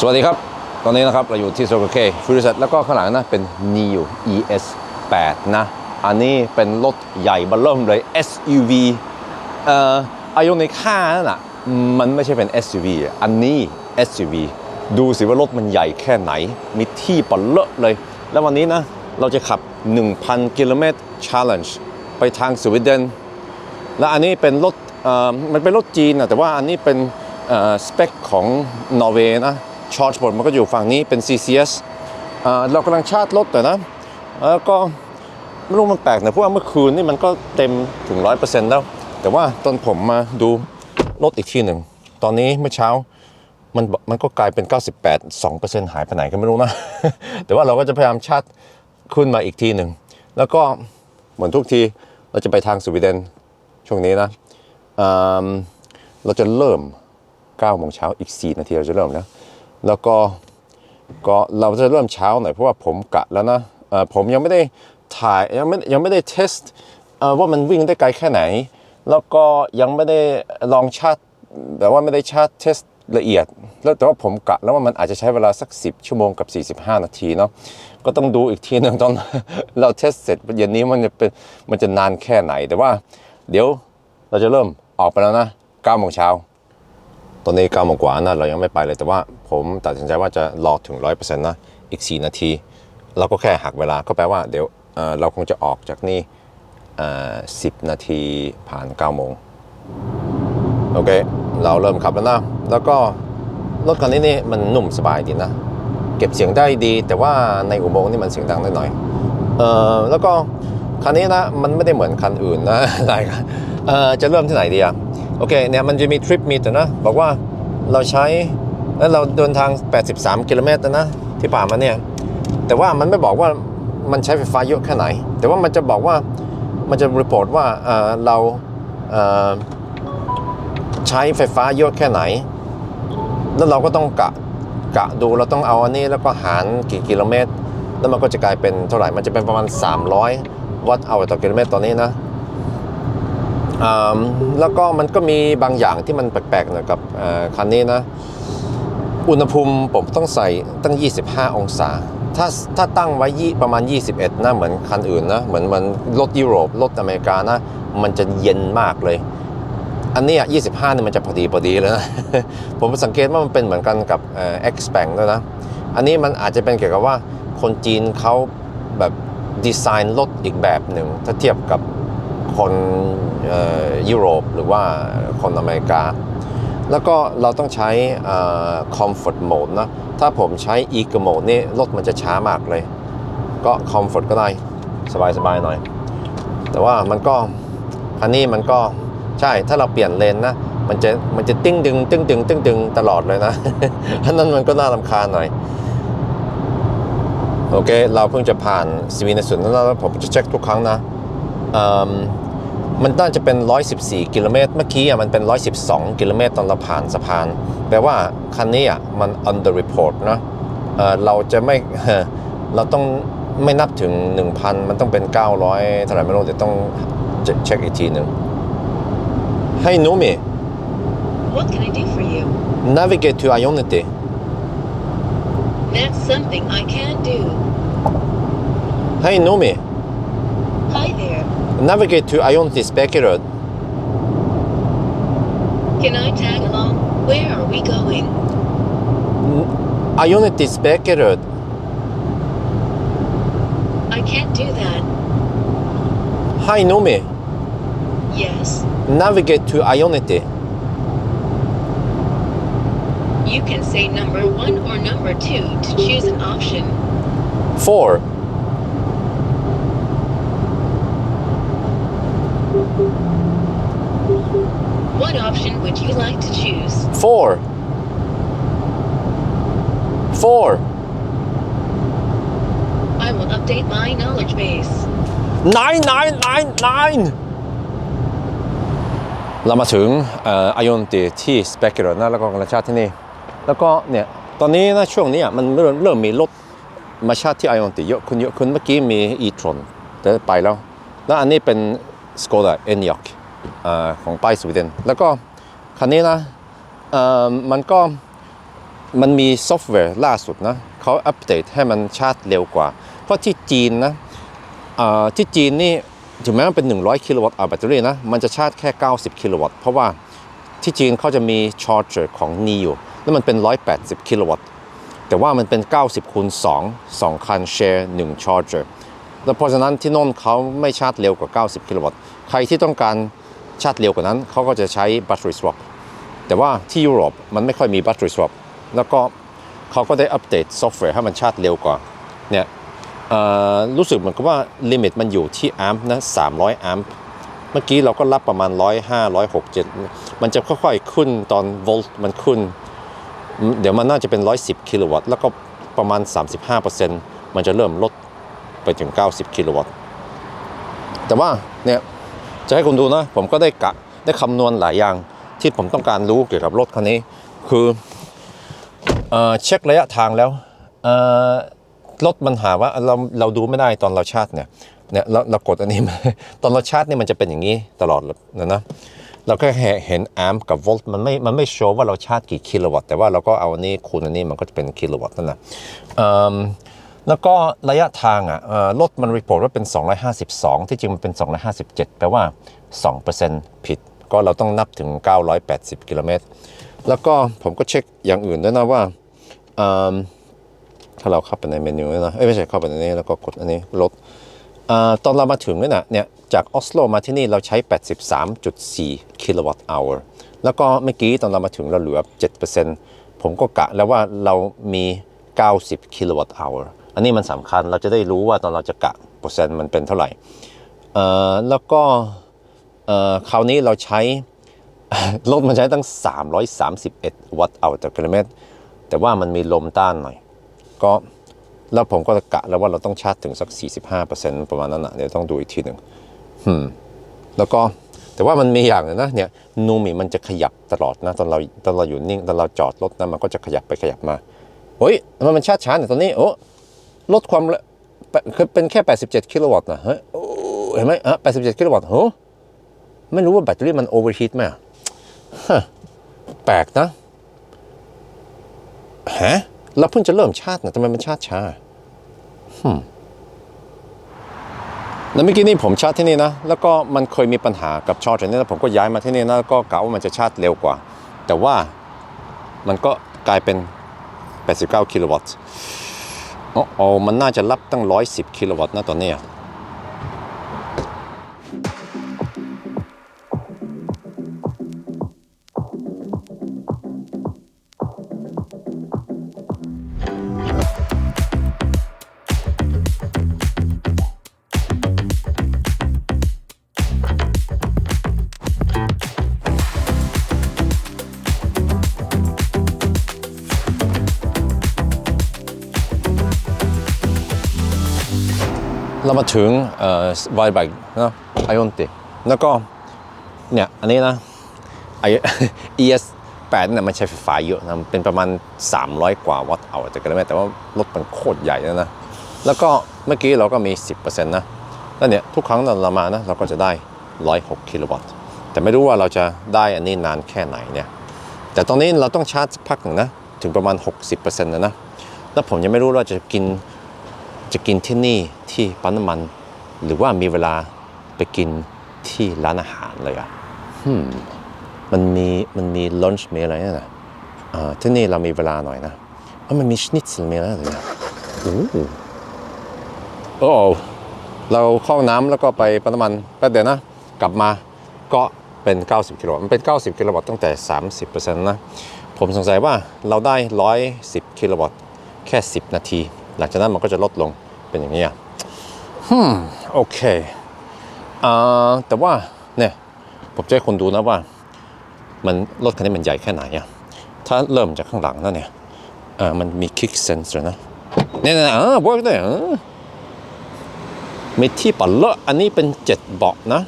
สวัสดีครับ ตอนนี้นะครับเราอยู่ที่ Circle K ฟิวเซแล้วก็ข้างหลังนะเป็น NIO ES 8นะ อันนี้เป็นรถใหญ่เบัลเริ่มเลย SUV เอ่ออายุในค่านั่นนะมันไม่ใช่เป็น SUV อันนี้ SUV ดูสิว่ารถมันใหญ่แค่ไหน มีที่ปะเลอะเลย แล้ววันนี้นะ เราจะขับ 1,000 กิโลเมตร Challenge ไปทางสวีเดน และอันนี้เป็นรถมันเป็นรถจีนนะแต่ว่าอันนี้เป็นสเปคของนอร์เวย์นะ ชอร์จบอร์ดมันก็อยู่ฝั่งนี้เป็น CCS เรากำลังชาร์จรถแต่นะแล้วก็ไม่รู้มันแปลกนะเพราะว่าเมื่อคืนนี่มันก็เต็มถึง 100%แล้ว แต่ว่าตอนผมมาดูรถอีกทีหนึ่ง ตอนนี้เมื่อเช้ามันมันก็กลายเป็น 98 2%หายไปไหนก็ไม่รู้นะ แต่ว่าเราก็จะพยายามชาร์จขึ้นมาอีกทีหนึ่ง แล้วก็เหมือนทุกทีเราจะไปทางสวีเดนช่วงนี้นะเราจะเริ่ม9โมงเช้าอีก 4 นาทีเราจะเริ่มนะ แล้วก็ก็เราจะเริ่มเช้าหน่อยเพราะว่าผมกะแล้วนะเออผมยังไม่ได้ถ่ายยังไม่ยังไม่ได้เทสอ่อว่ามันวิ่งได้ไกลแค่ไหน แล้วก็ยังไม่ได้ลองชาร์จแบบว่าไม่ได้ชาร์จเทสละเอียด แล้วแต่ว่าผมกะแล้วว่ามันอาจจะใช้เวลาสัก 10 ชั่วโมงกับ 45 นาทีเนาะก็ต้องดูอีกทีหนึงตอนเราเทสเสร็จเย็นนี้มันจะเป็นมันจะนานแค่ไหน แต่ว่าเดี๋ยวเราจะเริ่มออกไปแล้วนะ9โมงเช้าตอนนี้9โมงกว่านะเรายังไม่ไปเลยแต่ว่า ผมตัดสินใจว่าจะรอถึง 100%นะ อีก 4 นาที เราก็แค่หักเวลา ก็แปลว่าเดี๋ยวเเราคงจะออกจากนี่เอ่อ10นาทีผ่าน9โมง โอเค เราเริ่มขับแล้วนะ แล้วก็รถคันนี้นี่มันนุ่มสบายดีนะ เก็บเสียงได้ดี แต่ว่าในอุโมงค์นี่มันเสียงดังได้หน่อยเอ่อแล้วก็คันนี้นะมันไม่ได้เหมือนคันอื่นนะหลายคันเอ่อจะเริ่มที่ไหนดีอะโอเคเนี่ยมันจะมีทริปมีแต่นะ บอกว่าเราใช้ แล้วเราเดินทาง 83 กิโลเมตรนะที่ผ่านมาเนี่ย แต่ว่ามันไม่บอกว่ามันใช้ไฟฟ้าเยอะแค่ไหน แต่ว่ามันจะบอกว่ามันจะรีพอร์ตว่าเราใช้ไฟฟ้าเยอะแค่ไหน แล้วเราก็ต้องกะกะดูเราต้องเอาอันนี้แล้วก็หารกี่กิโลเมตร แล้วมันก็จะกลายเป็นเท่าไหร่ มันจะเป็นประมาณ 300 วัตต์เอาต่อกิโลเมตรตอนนี้นะแล้วก็มันก็มีบางอย่างที่มันแปลกๆน่อยกับคันนี้นะ อุณหภูมิผมต้องใส่ตั้ง 25 องศา ถ้าถ้าตั้งไว้ยี่ประมาณ 21นะเหมือนคันอื่นนะ เหมือนมือนรถยุโรปรถอเมริกานะ มันจะเย็นมากเลย อันนี้25เนี่ยมันจะพอดีพอดีเลยนะ ผมสังเกตว่ามันเป็นเหมือนกันกับเอ่อ X-Bank ด้วยนะ อันนี้มันอาจจะเป็นเกี่ยวกับว่าคนจีนเขาแบบดีไซน์รถอีกแบบหนึ่ง ถ้าเทียบกับคนยุโรปหรือว่าคนอเมริกา แล้วก็เราต้องใช้เอ่อ Comfort Mode นะ ถ้าผมใช้ Eco Mode นี่รถมันจะช้ามากเลย ก็ Comfort ก็ได้สบายๆหน่อย แต่ว่ามันก็อันนี้มันก็ใช่ถ้าเราเปลี่ยนเลนนะ มันจะมันจะติ้งดึงติ้งดึงติ้งดึงตลอดเลยนะอันนั้นมันก็น่ารำคาญหน่อย โอเค เราเพิ่งจะผ่านสวีนสุนแล้วผมจะเช็คทุกครั้งนะ มมันน่าจะเป็น 114 กิโลเมตร เมื่อกี้อะมันเป็น 112 กิโลเมตรตอนเราผ่านสะพาน แปลว่าคันนี้อะมัน under report นะเอ่อเราจะไม่ เราต้องไม่นับถึง 1,000 มันต้องเป็น 900 เท่าไหร่ไม่รู้เดี๋ยวต้องเช็คอีกทีหนึ่งให้นูมิ What can I do for you? navigate to Ionity That's something I can't do. ให้ navigate to Ionity Spekerud Can I tag along? Where are we going? Ionity Spekerud I can't do that. Hi Numi Yes, navigate to Ionity you can say number one or number two to choose an option. 4 you like to choose? 4 4 I will update my knowledge base. 9 9 9 9เรามาถึงอายอนติที่สเปกเกอร์นะแล้วก็กระชาติที่นี่ แล้วก็เนี่ยตอนนี้นะช่วงนี้อะมันเริ่มเริ่มมีรถมาชาติที่อายอนติเยอะขึ้นเยอะขึ้นเมื่อกี้มีอีทรอนแต่ไปแล้ว แล้วอันนี้เป็นสโกดาเอ็นยอกของป้ายสวีเดนแล้วก็ คันนี้นะเอ่อมันก็มันมีซอฟต์แวร์ล่าสุดนะเขาอัปเดตให้มันชาร์จเร็วกว่า เพราะที่จีนนะอ่าที่จีนนี่ถึงแม้มันเป็น 100 กิโลวัตต์แบตเตอรี่นะ มันจะชาร์จแค่ 90 กิโลวัตต์ เพราะว่าที่จีนเขาจะมีชาร์จเจอร์ของ n ีอยู่ แล้วมันเป็น 180 กิโลวัตต์ แต่ว่ามันเป็น 90คูณ2 2 คันแชร์1ชาร์จเจอร์แล้วเพราะฉะนั้นที่โน่นเขาไม่ชาร์จเร็วกว่า 90 กิโลวัตต์ ใครที่ต้องการ ชาร์จเร็วกว่านั้นเขาก็จะใช้ battery swap แต่ว่าที่ยุโรปมันไม่ค่อยมี battery swap แล้วก็เขาก็ได้อัปเดตซอฟต์แวร์ให้มันชาร์จเร็วกว่าเนี่ยรู้สึกเหมือนกับว่าลิมิตมันอยู่ที่แอมป์นะ300แอมป์เมื่อกี้เราก็รับประมาณ 105 167 มันจะค่อยๆขึ้นตอนโวลต์มันขึ้น เดี๋ยวมันน่าจะเป็น 110 กิโลวัตต์แล้วก็ประมาณ 35%มันจะเริ่มลดไปถึง 90 กิโลวัตต์แต่ว่าเนี่ย จะให้คุณดูนะ ผมก็ได้กะได้คำนวณหลายอย่างที่ผมต้องการรู้เกี่ยวกับรถคันนี้ คือเอเช็คระยะทางแล้วรถมันหาว่าเราเราดูไม่ได้ตอนเราชาร์จเนี่ยเนี่ยเราเรากดอันนี้ตอนเราชาร์จเนี่ยมันจะเป็นอย่างนี้ตลอดนะนะเราก็เห็นแอมป์กับโวลต์มันไม่มันไม่โชว์ว่าเราชาร์จกี่กิโลวัตต์แต่ว่าเราก็เอาอันนี้คูณอันนี้มันก็จะเป็นกิโลวัตต์นั่นแหละเออ แล้วก็ระยะทางอะรถมันรีพอร์ตว่าเป็น 252 ที่จริงมันเป็น 257 แปลว่า 2%ผิด ก็เราต้องนับถึง 980 กิโลเมตร แล้วก็ผมก็เช็คอย่างอื่นด้วยนะว่า ถ้าเราเข้าไปในเมนูนะเอ้ยไม่ใช่เข้าไปในนี้แล้วก็กดอันนี้ลดตอนเรามาถึงเนี่ยนะเนี่ยจากออสโลมาที่นี่เราใช้ 83.4 กิโลวัตต์ hour แล้วก็เมื่อกี้ตอนเรามาถึงเราเหลือ 7%ผมก็กะแล้วว่าเรามี 90 กิโลวัตต์ hour อันนี้มันสำคัญเราจะได้รู้ว่าตอนเราจะกะเปอร์เซ็นต์มันเป็นเท่าไหร่แล้วก็คราวนี้เราใช้รถมันใช้ตั้ง 331 วัตต์เอาต่อกิโลเมตร แต่ว่ามันมีลมต้านหน่อย ก็แล้วผมก็กะแล้วว่าเราต้องชาร์จถึงสัก 45%ประมาณนั้นนะเดี๋ยวต้องดูอีกทีหนึ่งแล้วก็แต่ว่ามันมีอย่างหนึงนะเนี่ยนูมิมันจะขยับตลอดนะตอนเราตอนเราอยู่นิ่งตอนเราจอดรถนะมันก็จะขยับไปขยับมาเฮ้ยมันมันชาร์จช้าเนี่ยตอนนี้โอ้ ลดความเร็วคือเป็นแค่ 87 กิโลวัตต์นะเฮ้ยเห็นไหมอะ87 กิโลวัตต์โหไม่รู้ว่าแบตเตอรี่มันโอเวอร์ฮีทไหมอะฮะแปลกนะฮะเราเพิ่งจะเริ่มชาตินะทำไมมันชาติช้าฮึแล้วเมื่อกี้นี่ผมชาร์จที่นี่นะ แล้วก็มันเคยมีปัญหากับชาร์จนี่แล้วผมก็ย้ายมาที่นี่นะแล้วก็กะว่ามันจะชาร์จเร็วกว่า แต่ว่ามันก็กลายเป็น 89 กิโลวัตต์ อ๋ออ๋อมันน่าจะรับตั้ง 110 กิโลวัตต์นะตอนนี้ มาถึงเอ่อวายไบค์นะไอออนติแล้วก็เนี่ยอันนี้นะไอ ES 8เนี่ยมันใช้ไฟฟ้าเยอะนะเป็นประมาณ 300 กว่าวัตต์เอาแต่ก็ได้แต่ว่ารถมันโคตรใหญ่นะนะแล้วก็เมื่อกี้เราก็มี 10%นะแล้วเนี่ยทุกครั้งเรามานะเราก็จะได้ 106 กิโลวัตต์ แต่ไม่รู้ว่าเราจะได้อันนี้นานแค่ไหนเนี่ยแต่ตอนนี้เราต้องชาร์จสักพักหนึ่งนะถึงประมาณ 60%นะนะแล้วผมยังไม่รู้ว่าจะกิน จะกินที่นี่ที่ปั๊มน้ำมัน หรือว่ามีเวลาไปกินที่ร้านอาหารเลยอะฮึมมันมีมันมีลันช์มีอะไรเนี่ยนะอ่าที่นี่เรามีเวลาหน่อยนะเอ้ามันมีชนิดมีอะไรเลยนะโอ้โหโอ้เราเข้าห้องน้ำแล้วก็ไปปั๊มน้ำมันแป๊บเดียวนะ กลับมาก็เป็น 90 กิโลวัตต์มันเป็น 90 กิโลวัตต์ตั้งแต่ 30%นะ ผมสงสัยว่าเราได้ 110 กิโลวัตต์แค่ 10 นาที หลังจากนั้นมันก็จะลดลงเป็นอย่างนี้อะฮึมโอเคอ่าแต่ว่าเนี่ยผมจะให้คนดูนะว่า มันรถคันนี้มันใหญ่แค่ไหนอะถ้าเริ่มจากข้างหลังแล้วเนี่ยอ่ามันมี kick sensor นะเนี่ยๆอ่า work ได้อ่ามีที่ปัดเลอะอันนี้เป็น 7 เบาะนะ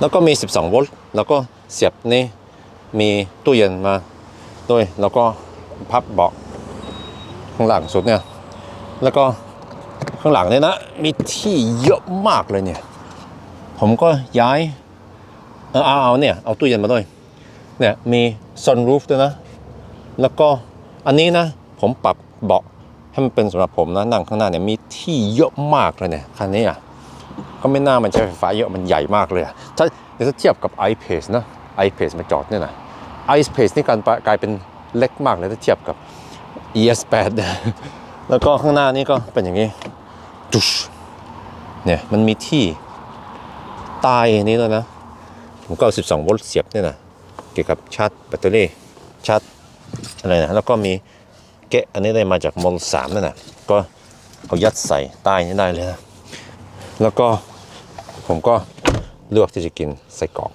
แล้วก็มี 12 โวลต์แล้วก็เสียบนี่มีตู้เย็นมาด้วยแล้วก็พับเบาะ ข้างหลังสุดเนี่ย แล้วก็ข้างหลังเนี่ยนะ มีที่เยอะมากเลยเนี่ย ผมก็ย้าย เออเอาเอาเนี่ย เอาตู้เย็นมาด้วย เนี่ยมี sunroof ด้วยนะ แล้วก็อันนี้นะ ผมปรับเบาะให้มันเป็นสำหรับผมนะนั่งข้างหน้าเนี่ยมีที่เยอะมากเลยเนี่ยคันนี้อะก็ไม่น่ามันใช้ไฟฟ้าเยอะมันใหญ่มากเลยถ้าเดี๋ยวถ้าเทียบกับ iPace นะ iPace มาจอดเนี่ยนะ iPace นี่การกลายเป็นเล็กมากเลยถ้าเทียบกับ ES8 แล้วก็ข้างหน้านี่ก็เป็นอย่างนี้ดุชเนี่ยมันมีที่ใต้นี้แล้วนะผมก็เอา12โวลต์เสียบเนี่ยนะเกี่ยวกับชาร์จแบตเตอรี่ชาร์จอะไรนะแล้วก็มีเกะอันนี้ได้มาจากมอลสามนั่นนะก็เอายัดใส่ใต้นี้ได้เลยนะแล้วก็ผมก็เลือกที่จะกินไส้กรอก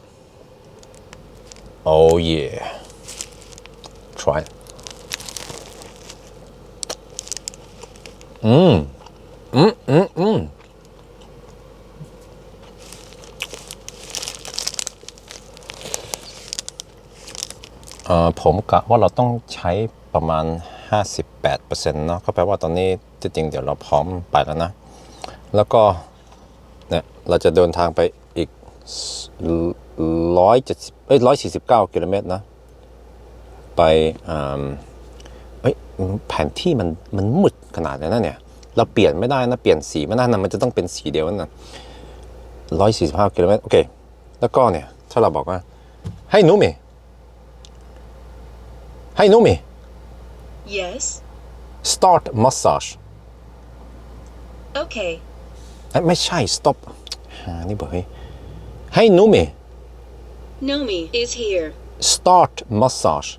Oh yeah try อืมอืมอืมอืมเอ่อผมกะว่าเราต้องใช้ประมาณ 58%เนาะก็แปลว่าตอนนี้ที่จริงเดี๋ยวเราพร้อมไปแล้วนะ แล้วก็เนี่ยเราจะเดินทางไปอีกร้อยเจ็ดสิบเอ้ยร้อยสี่สิบเก้ากิโลเมตรนะ ไปอ่า แผนที่มันมันมืดขนาดนั้นนะเนี่ย เราเปลี่ยนไม่ได้นะ เปลี่ยนสีไม่ได้นะมันจะต้องเป็นสีเดียวนั่นนะร้อยสี่สิบห้ากิโลเมตรโอเค แล้วก็เนี่ย ถ้าเราบอกว่าให้หนูเม Hey Nomi, Yes. start massage Okay. เอ้ยไม่ใช่ stop หานี่บอกให้ Hey Nomi, Nomi is here. start massage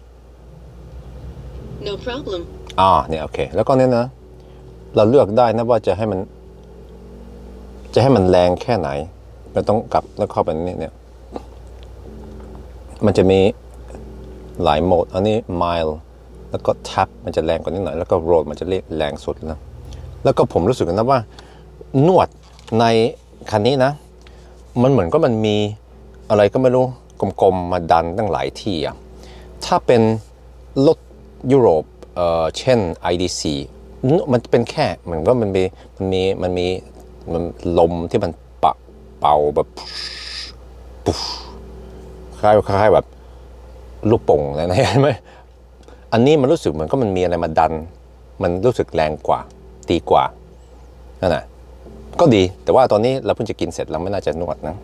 No problem. อ่าเนี่ยโอเค แล้วก็เนี่ยนะ เราเลือกได้นะว่าจะให้มัน จะให้มันแรงแค่ไหนเราต้องกลับแล้วเข้าไปนี่เนี่ย มันจะมีหลายโหมด อันนี้ mile แล้วก็ tap มันจะแรงกว่านิดหน่อย แล้วก็ roll มันจะเรแรงสุดนะ แล้วก็ผมรู้สึกนะว่า นวดในคันนี้นะ มันเหมือนก็มันมีอะไรก็ไม่รู้กลมๆมาดันตั้งหลายที่อะถ้าเป็นรถ ยุโรปเอ่อเช่น IDC มันเป็นแค่เหมือนก็มันมีมันมีมันมีมันลมที่มันปะเป่าแบบปุ๊บคล้ายคล้ายๆแบบลูกโป่งอะไรนะเห็นไหมอันนี้มันรู้สึกเหมือนก็มันมีอะไรมาดัน มันรู้สึกแรงกว่าตีกว่านั่นแหละก็ดีแต่ว่าตอนนี้เราเพิ่งจะกินเสร็จเราไม่น่าจะนวดนะ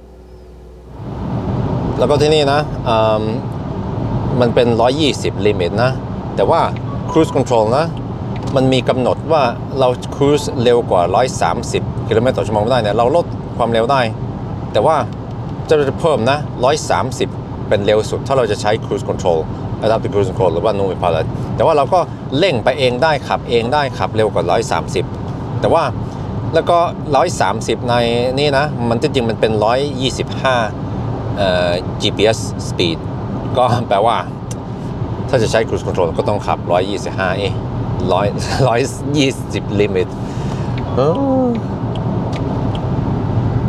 แล้วก็ที่นี่นะมมันเป็น 120 ลิมิตนะ แต่ว่า cruise control นะ มันมีกำหนดว่าเรา cruise เร็วกว่า 130 กิโลเมตรต่อชั่วโมงได้เนี่ยเราลดความเร็วได้ แต่ว่าจะเพิ่มนะ 130 เป็นเร็วสุด ถ้าเราจะใช้ cruise control adaptive cruise control หรือว่า no pilot แต่ว่าเราก็เร่งไปเองได้ขับเองได้ขับเร็วกว่า 130 แต่ว่าแล้วก็ 130 ในนี่นะ มันจริงมันเป็น 125เอ่อ GPS speed ก็แปลว่า ถ้าจะใช้ cruise control ก็ต้องขับ 125 เอ๊ะ100 120ลิมิต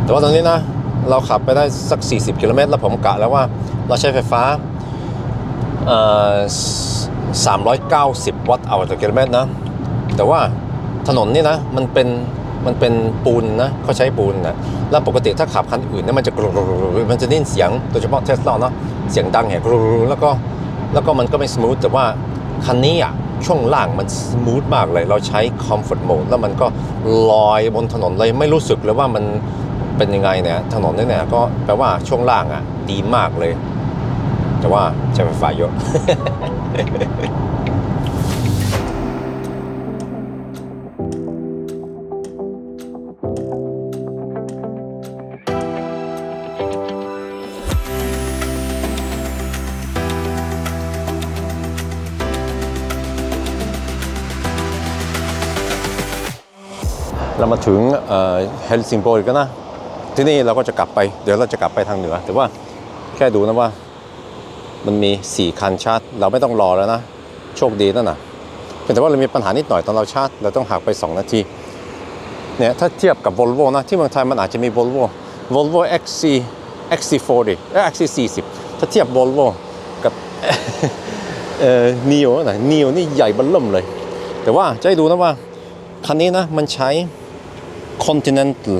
แต่ว่าตอนนี้นะ เราขับไปได้สัก 40 กิโลเมตร แล้วผมกะแล้วว่าเราใช้ไฟฟ้าเอ่อ390 วัตต์เอาต่อกิโลเมตรนะ แต่ว่าถนนนี่นะ มันเป็นมันเป็นปูนนะเขาใช้ปูนนะแล้วปกติถ้าขับคันอื่นเนี่ยมันจะกรุมันจะได้นเสียงโดยเฉพาะเทสลาเนาะเสียงดังแหกกรุแล้วก็ แล้วก็มันก็ไม่สมูทแต่ว่าคันนี้อะช่วงล่างมันสมูทมากเลย เราใช้ comfort mode แล้วมันก็ลอยบนถนนเลยไม่รู้สึกเลยว่ามันเป็นยังไงเนี่ยถนนนี่เนี่ยก็แปลว่าช่วงล่างอะดีมากเลย แต่ว่าใช้ไฟฟ้าเยอะ เรามาถึงเฮลซิงโกอีกนะ ที่นี่เราก็จะกลับไป เดี๋ยวเราจะกลับไปทางเหนือ แต่ว่าแค่ดูนะว่า มันมี 4 คันชาร์จ เราไม่ต้องรอแล้วนะ โชคดีนั่นนะแต่ว่าเรามีปัญหานิดหน่อยตอนเราชาร์จ เราต้องหักไป 2 นาที เนี่ยถ้าเทียบกับ Volvo นะ ที่เมืองไทยมันอาจจะมี Volvo Volvo XC XC40 เอ้ XC40 ถ้าเทียบ Volvo กับเอ่อ Neo นะ Neo นี่ใหญ่บันเริ่มเลย แต่ว่าจะให้ดูนะว่าคันนี้นะมันใช้ Continental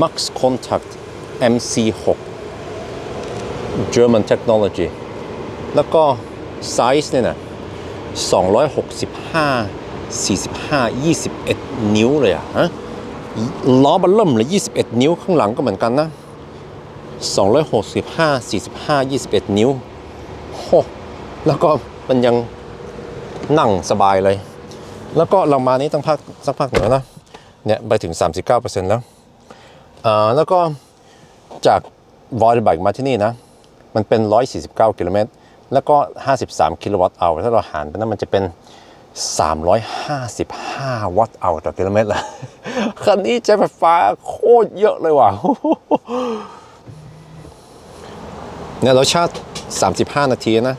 Max Contact MC6 German Technology แล้วก็ไซส์เนี่ยนะ265 45 21 นิ้วเลยอะฮะล้อบัลเริ่มเลย 21 นิ้วข้างหลังก็เหมือนกันนะ 265 45 21 นิ้วโหแล้วก็มันยังนั่งสบายเลย แล้วก็เรามานี้ต้องพักสักพักหนึ่งแล้วนะ เนี่ยไปถึง 39%แล้วอ่าแล้วก็จากวอลไบค์มาที่นี่นะ มันเป็น 149 กิโลเมตร แล้วก็ 53 กิโลวัตต์เอาถ้าเราหารไปนั้นมันจะเป็น 355 วัตต์เอาต่อกิโลเมตรละคันนี้ใช้ไฟฟ้าโคตรเยอะเลยว่ะเนี่ยเราชาร์จ 35 นาทีนะ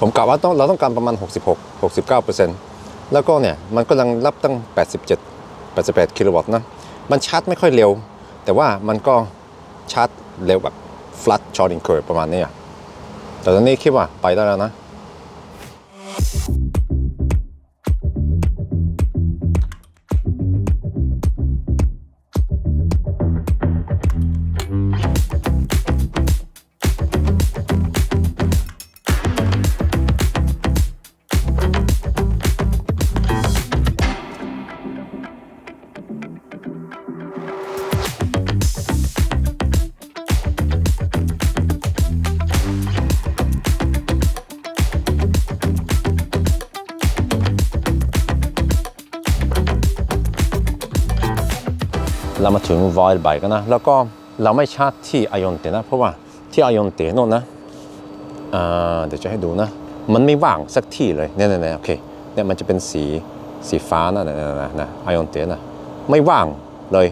ผมกะว่าต้องเราต้องการประมาณ 66 69แล้วก็เนี่ย มันก็ยังรับตั้ง 87 88 กิโลวัตต์นะ มันชาร์จไม่ค่อยเร็ว แต่ว่ามันก็ชาร์จเร็วแบบ flat charging curve ประมาณนี้อะแต่ตอนนี้คิดว่าไปได้แล้วนะ เรามาถึงวอยไบกันนะแล้วก็เราไม่ชาร์จที่ไอออนเตนะ เพราะว่าที่ไอออนเตโน่นนะอ่าเดี๋ยวจะให้ดูนะ มันไม่ว่างสักที่เลยเนี่ยเนี่ยเนี่ยโอเคเนี่ยมันจะเป็นสีสีฟ้านะนะนะนะไอออนเตนะไม่ว่างเลย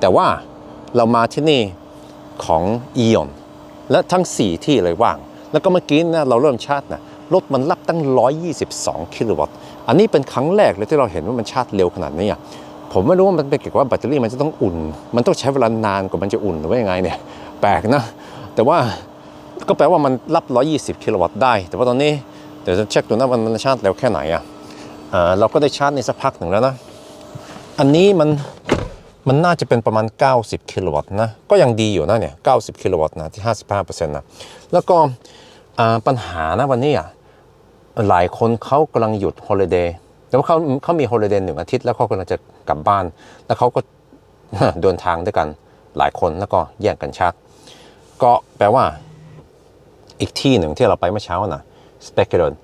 แต่ว่าเรามาที่นี่ของอีออนและทั้ง 4 ที่เลยว่าง แล้วก็เมื่อกี้นะเราเริ่มชาร์จนะรถมันรับตั้ง 122 กิโลวัตต์ อันนี้เป็นครั้งแรกเลยที่เราเห็นว่ามันชาร์จเร็วขนาดนี้อะ ผมไม่รู้ว่ามันเป็นเกี่ยวกับแบตเตอรี่มันจะต้องอุ่น มันต้องใช้เวลานานกว่ามันจะอุ่นหรือว่ายังไงเนี่ยแปลกนะ แต่ว่าก็แปลว่ามันรับ 120 กิโลวัตต์ได้ แต่ว่าตอนนี้เดี๋ยวจะเช็คดูนะว่ามันชาร์จเร็วแค่ไหนอะเราก็ได้ชาร์จในสักพักหนึ่งแล้วนะ อันนี้มันมันน่าจะเป็นประมาณ 90 กิโลวัตต์นะ ก็ยังดีอยู่นะเนี่ย 90 กิโลวัตต์นะที่ 55%นะ แล้วก็ปัญหานะวันนี้อะหลายคนเขากำลังหยุดฮอลิเดย์ แต่ว่าเขาเขามีฮอลิเดย์หนึ่งอาทิตย์แล้วเขากำลังจะกลับบ้าน แล้วเขาก็เดินทางด้วยกันหลายคนแล้วก็แย่งกันชาร์จก็แปลว่าอีกที่หนึ่งที่เราไปเมื่อเช้านะสเปกเกอร์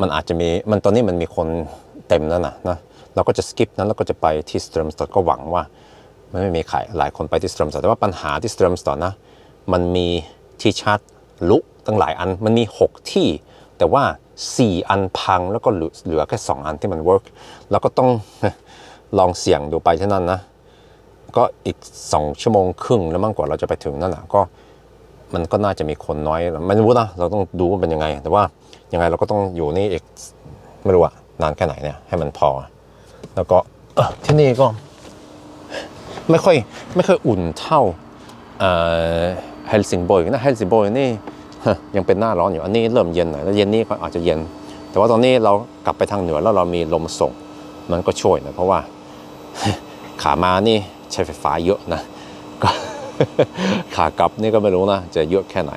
มันอาจจะมีมันตอนนี้มันมีคนเต็มแล้วนะนะเราก็จะสกิปนั้นแล้วก็จะไปที่สเตรมสตอร์ก็หวังว่ามันไม่มีใครหลายคนไปที่สเตรมสตอร์แต่ว่าปัญหาที่สเตรมสตอร์นะมันมีที่ชาร์จลุกตั้งหลายอันมันมี 6 ที่ แต่ว่า 4 อันพังแล้วก็เหลือแค่ 2 อันที่มันเวิร์กเราก็ต้องลองเสี่ยงดูไปที่นั่นนะ ก็อีก 2 ชั่วโมงครึ่งแล้วมั่งกว่าเราจะไปถึงนั่นแหละก็มันก็น่าจะมีคนน้อยไม่รู้นะเราต้องดูว่าเป็นยังไง แต่ว่ายังไงเราก็ต้องอยู่นี่อีกไม่รู้อะนานแค่ไหนเนี่ยให้มันพอ แล้วก็ที่นี่ก็ไม่ค่อยไม่ค่อยอุ่นเท่าเฮลซิงบอยนะเฮลซิงบอยนี่ ยังเป็นหน้าร้อนอยู่อันนี้เริ่มเย็นหน่อยแล้วเย็นนี้ก็อาจจะเย็น แต่ว่าตอนนี้เรากลับไปทางเหนือแล้วเรามีลมส่งมันก็ช่วยนะเพราะว่าขามานี่ใช้ไฟฟ้าเยอะนะก็ขากลับนี่ก็ไม่รู้นะจะเยอะแค่ไหน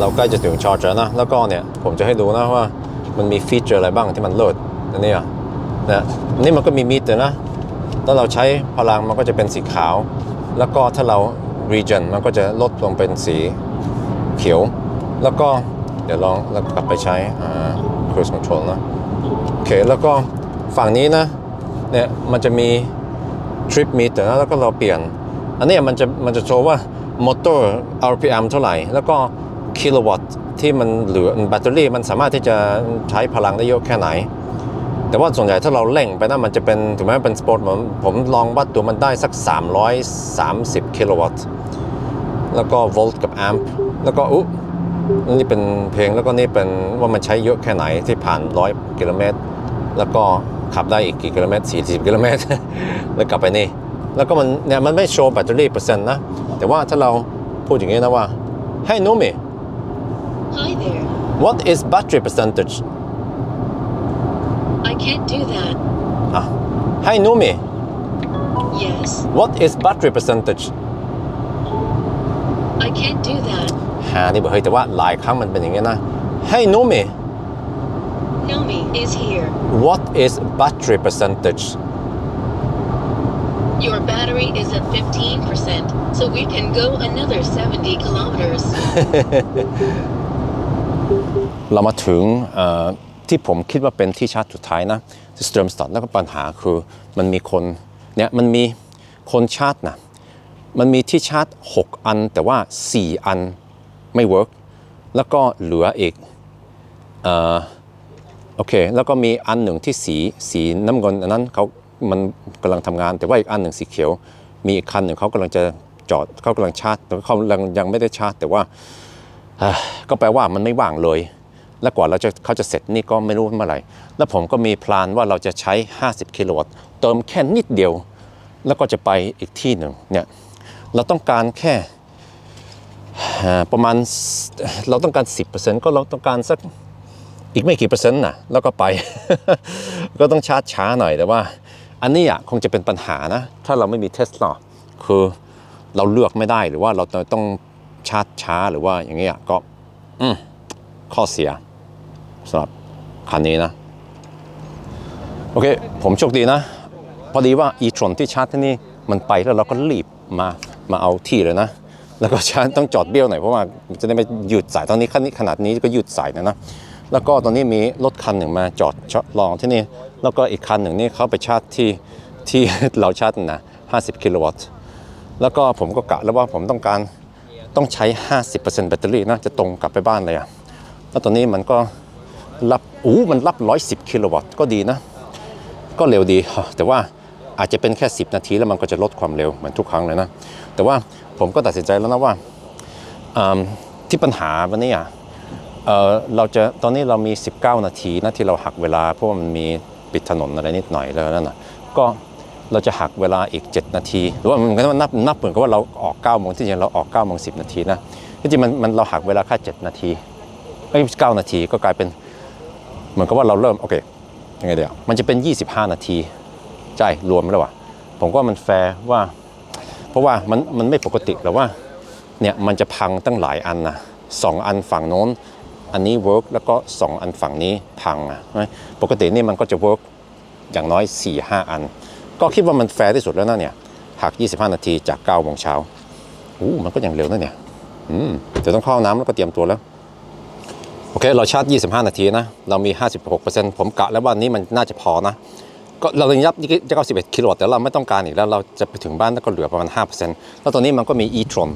เราใกล้จะถึงชอร์จแล้วนะ แล้วก็เนี่ยผมจะให้ดูนะว่ามันมีฟีเจอร์อะไรบ้างที่มันเลิศอันนี้อะนะนี่มันก็มีมิเตอร์นะ ถ้าเราใช้พลังมันก็จะเป็นสีขาว แล้วก็ถ้าเรา region มันก็จะลดลงเป็นสีเขียว แล้วก็เดี๋ยวลองแล้วกลับไปใช้ cruise control นะ โอเค แล้วก็ฝั่งนี้นะ เนี่ยมันจะมีทริปมีแต่แล้วก็เราเปลี่ยน อันนี้มันจะมันจะโชว์ว่ามอเตอร์ RPM เท่าไหร่ แล้วก็ กิโลวัตต์ที่มันเหลือแบตเตอรี่มันสามารถที่จะใช้พลังได้เยอะแค่ไหน แต่ว่าส่วนใหญ่ถ้าเราเร่งไปนะมันจะเป็นถึงแม้เป็นสปอร์ตผมผมลองวัดตัวมันได้สัก 330 กิโลวัตต์แล้วก็โวลต์กับแอมป์แล้วก็อุ๊นี่เป็นเพลงแล้วก็นี่เป็นว่ามันใช้เยอะแค่ไหนที่ผ่าน100กิโลเมตร แล้วก็ขับได้อีกกี่กิโลเมตร 40 กิโลเมตร แล้วกลับไปนี่ แล้วก็มันเนี่ยมันไม่โชว์แบตเตอรี่เปอร์เซ็นต์นะ แต่ว่าถ้าเราพูดอย่างนี้นะว่า Hey Numi Hi there. what is battery percentage I can't do that. อ่ะ Hey Numi Yes, what is battery percentage I can't do that. หานี่บอกเฮ้ยแต่ว่าหลายครั้งมันเป็นอย่างนี้นะ Hey Numi Nomi is here. what is battery percentage Your battery is at 15%, so we can go another 70 kilometers. เรามาถึงที่ผมคิดว่าเป็นที่ชาร์จสุดท้ายนะสเตอร์มสตอร์แล้วก็ปัญหาคือมันมีคนเนี่ยมันมีคนชาร์จนะมันมีที่ชาร์จ 6 อันแต่ว่า 4 อันไม่เวิร์กแล้วก็เหลืออีกเอ่อโอเค แล้วก็มีอันหนึ่งที่สีสีน้ำเงินอันนั้นเขามันกำลังทำงาน แต่ว่าอีกอันหนึ่งสีเขียว มีอีกคันหนึ่งเขากำลังจะจอดเขากำลังชาร์จแต่เขายังไม่ได้ชาร์จแต่ว่าก็แปลว่ามันไม่ว่างเลย และกว่าเราจะเขาจะเสร็จนี่ก็ไม่รู้เมื่อไหร่ แล้วผมก็มีพลานว่าเราจะใช้ 50 กิโลวัตต์เติมแค่นิดเดียว แล้วก็จะไปอีกที่หนึ่งเนี่ยเราต้องการแค่ประมาณเราต้องการ 10%ก็เราต้องการสักอีกไม่กี่เปอร์เซ็นต์นะแล้วก็ไป ก็ต้องชาร์จช้าหน่อยแต่ว่า อันนี้อะคงจะเป็นปัญหานะ ถ้าเราไม่มีเทสลาคือเราเลือกไม่ได้หรือว่าเราต้องชาร์จช้าหรือว่าอย่างเงี้ยก็อืข้อเสีย สำหรับคันนี้นะ โอเค ผมโชคดีนะ พอดีว่า e-tron ที่ชาร์จที่นี่มันไปแล้วเราก็รีบมามาเอาที่เลยนะ แล้วก็ชาร์จต้องจอดเบี้ยวหน่อยเพราะว่าจะได้ไม่หยุดสายตอนนี้ขนาดขนาดนี้ก็หยุดสายนะนะแล้วก็ตอนนี้มีรถคันหนึ่งมาจอดชรอที่นี่ แล้วก็อีกคันหนึ่งนี่เขาไปชาร์จที่ที่เราชาร์จนะ50 กิโลวัตต์ แล้วก็ผมก็กะแล้วว่าผมต้องการต้องใช้ 50%แบตเตอรี่นะจะตรงกลับไปบ้านเลยอะแล้วตอนนี้มันก็ รับอู้มันรับ 110 กิโลวัตต์ก็ดีนะ ก็เร็วดี แต่ว่าอาจจะเป็นแค่ 10 นาทีแล้วมันก็จะลดความเร็วเหมือนทุกครั้งเลยนะ แต่ว่าผมก็ตัดสินใจแล้วนะว่าที่ปัญหาวันนี้อะเราจะตอนนี้เรามี 19 นาทีนะที่เราหักเวลา เพราะว่ามันมีปิดถนนอะไรนิดหน่อยแล้วนั่นนะก็เราจะหักเวลาอีก 7 นาทีหรือว่ามันก็นับนับเหมือนกับว่าเราออก9โมงที่จริงเราออก9โมง10นาทีนะที่จริงมันมันเราหักเวลาแค่7นาทีเอ้ย9นาทีก็กลายเป็น เหมือนกับว่าเราเริ่มโอเคยังไงเดี๋ยวมันจะเป็น 25 นาทีใช่รวมแล้วว่ะผมก็ว่ามันแฟร์ว่า เพราะว่ามันมันไม่ปกติหรอกว่าเนี่ยมันจะพังตั้งหลายอันนะสองอันฝั่งโน้น อันนี้เวิร์กแล้วก็สองอันฝั่งนี้พังอะปกตินี่มันก็จะเวิร์กอย่างน้อย 4 5 อัน ก็คิดว่ามันแฟร์ที่สุดแล้วนะเนี่ยหัก 25 นาทีจาก9โมงเช้าอู้มันก็ยังเร็วนะเนี่ยอืมเดี๋ยวต้องเข้าน้ำแล้วก็เตรียมตัวแล้ว โอเค เราชาร์จ 25 นาทีนะ เรามี 56%ผมกะแล้วว่านี้มันน่าจะพอนะ ก็เรายังยับจะ91กิโลวัตต์แต่เราไม่ต้องการอีกแล้ว เราจะไปถึงบ้านแล้วก็เหลือประมาณ 5%แล้วตอนนี้มันก็มี e-tron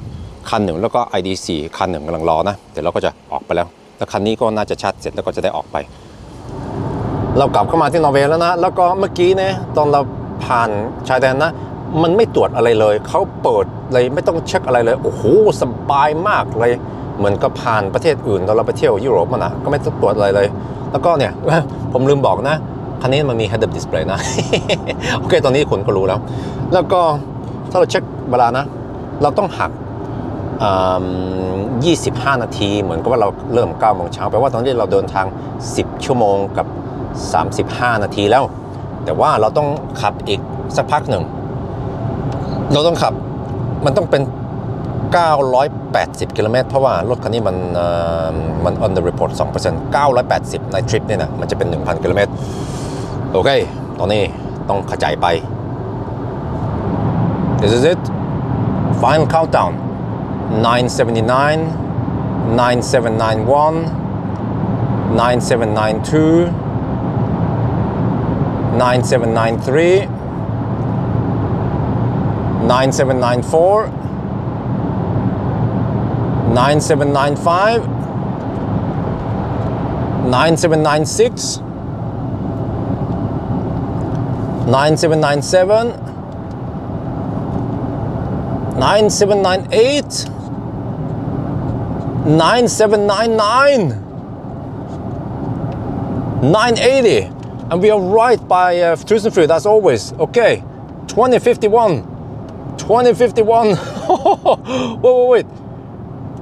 คันหนึ่งแล้วก็ ID4 คันหนึ่งกำลังรอนะ เดี๋ยวเราก็จะออกไปแล้ว แล้วคันนี้ก็น่าจะชาร์จเสร็จแล้วก็จะได้ออกไป เรากลับเข้ามาที่นอร์เวย์แล้วนะ แล้วก็เมื่อกี้เนี่ยตอนเราผ่านชายแดนนะ มันไม่ตรวจอะไรเลย เขาเปิดเลยไม่ต้องเช็คอะไรเลย โอ้โห สบายมากเลย เหมือนกับผ่านประเทศอื่นตอนเราไปเที่ยวยุโรปมานะก็ไม่ต้องตรวจอะไรเลย แล้วก็เนี่ยผมลืมบอกนะคันนี้มันมี head up display นะ โอเค ตอนนี้คุณก็รู้แล้ว แล้วก็ถ้าเราเช็คเวลานะ เราต้องหัก 25 นาที เหมือนกับว่าเราเริ่ม9โมงเช้าแปลว่าตอนนี้เราเดินทาง 10 ชั่วโมงกับ 35 นาทีแล้ว แต่ว่าเราต้องขับอีกสักพักหนึ่ง เราต้องขับ มันต้องเป็น 980 กิโลเมตรเพราะว่ารถคันนี้มันมัน on the report 2% 980 ในทริปเนี่ยนะมันจะเป็น 1,000 กิโลเมตร โอเค ตอนนี้ต้องขจายไป This is it final countdown 979 9791 9792 9793 9794 9795. 9796 9797 9798 9799 980 and we are right by uh, Tusenfryd as always. Okay. 2051 2051 wait wait wait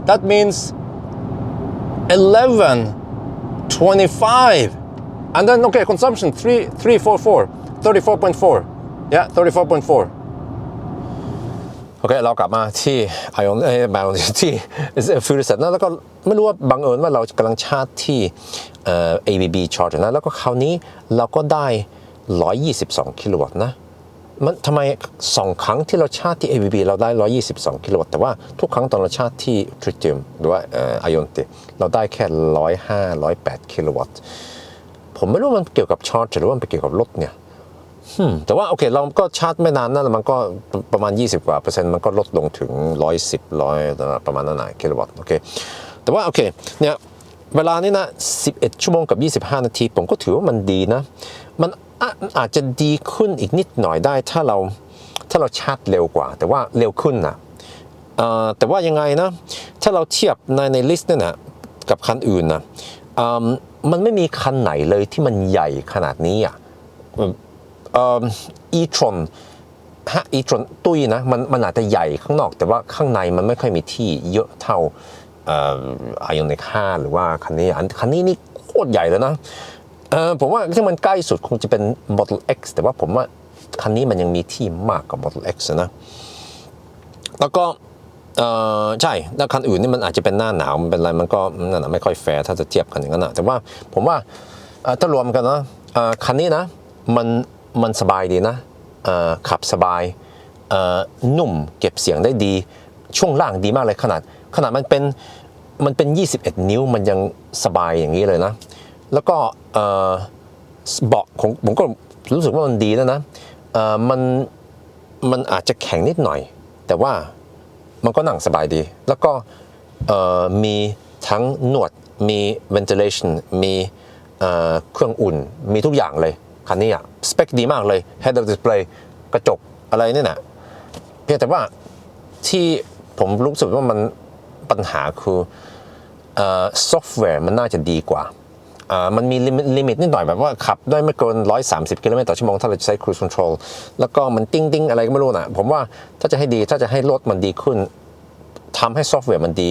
that means 11 25 and then okay consumption 3 344 34.4 yeah 34.4 โอเค เรากลับมาที่ไอออนเอ้ยมาที่ฟิวเซตนะแล้วก็ไม่รู้ว่าบังเอิญว่าเรากำลังชาร์จที่เอ่อ ABB charge นะ แล้วก็คราวนี้เราก็ได้ 122 กิโลวัตต์นะ มันทำไมสองครั้งที่เราชาร์จที่ ABB เราได้ 122 กิโลวัตต์แต่ว่าทุกครั้งตอนเราชาร์จที่ทริติมหรือว่าไอออนติเราได้แค่ 105 108 กิโลวัตต์ผมไม่รู้มันเกี่ยวกับชาร์จหรือว่ามันเกี่ยวกับรถเนี่ยแต่ว่าโอเคเราก็ชาร์จไม่นานนั่นมันก็ประมาณ 20 กว่าเปอร์เซ็นต์มันก็ลดลงถึง 110 100ประมาณนั้นนะกิโลวัตต์โอเคแต่ว่าโอเคเนี่ยเวลานี้นะ 11 ชั่วโมงกับ 25 นาที ผมก็ถือว่ามันดีนะมัน อาจจะดีขึ้นอีกนิดหน่อยได้ถ้าเราถ้าเราชาร์จเร็วกว่า แต่ว่าเร็วขึ้นนะแต่ว่ายังไงนะ ถ้าเราเทียบในในลิสต์เนี่ยนะกับคันอื่นนะมันไม่มีคันไหนเลยที่มันใหญ่ขนาดนี้อะอีทรอนฮะอีทรอนตุ้ยนะมันมันอาจจะใหญ่ข้างนอก แต่ว่าข้างในมันไม่ค่อยมีที่เยอะเท่าไอออนเนค่าหรือว่าคันนี้อันคันนี้นี่โคตรใหญ่เลยนะ เออผมว่าที่มันใกล้สุดคงจะเป็น Model X แต่ว่าผมว่าคันนี้มันยังมีที่มากกว่า Model X นะ แล้วก็เออใช่แล้วคันอื่นนี่มันอาจจะเป็นหน้าหนาวมันเป็นอะไรมันก็นั่นนะไม่ค่อยแฟร์ถ้าจะเทียบกันอย่างนั้นนะแต่ว่าผมว่าถ้ารวมกันนะคันนี้นะมันมันสบายดีนะขับสบายนุ่มเก็บเสียงได้ดี ช่วงล่างดีมากเลยขนาด ขนาดมันเป็นมันเป็น 21 นิ้วมันยังสบายอย่างนี้เลยนะ แล้วก็เบาะของผมก็รู้สึกว่ามันดีแล้วนะมันมันอาจจะแข็งนิดหน่อย แต่ว่ามันก็นั่งสบายดี แล้วก็มีทั้งนวดมี ventilation มีเครื่องอุ่นมีทุกอย่างเลย คันนี้อะสเปคดีมากเลย head up display กระจกอะไรเนี่ยนะเพียงแต่ว่าที่ผมรู้สึกว่ามันปัญหาคือซอฟต์แวร์มันน่าจะดีกว่า มันมีลิมิตนิดหน่อยแบบว่าขับได้ไม่เกิน 130 กิโลเมตรต่อชั่วโมงถ้าเราจะใช้ cruise control แล้วก็มันติ้งติ้งอะไรก็ไม่รู้นะผมว่าถ้าจะให้ดีถ้าจะให้รถมันดีขึ้นทำให้ซอฟต์แวร์มันดี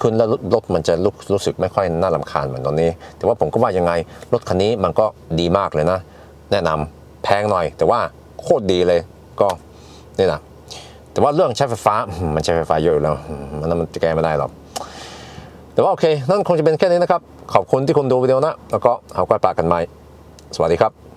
ขึ้นแล้วรถมันจะรู้รู้สึกไม่ค่อยน่ารำคาญเหมือนตอนนี้ แต่ว่าผมก็ว่ายังไงรถคันนี้มันก็ดีมากเลยนะ แนะนำแพงหน่อย แต่ว่าโคตรดีเลยก็นี่นะแต่ว่าเรื่องใช้ไฟฟ้ามันใช้ไฟฟ้าเยอะอยู่แล้วมมันมันจะแก้ไม่ได้หรอก แต่ว่าโอเค นั่นคงจะเป็นแค่นี้นะครับ ขอบคุณที่คุณดูวิดีโอนะ แล้วก็เอาไว้ปากกันใหม่ สวัสดีครับ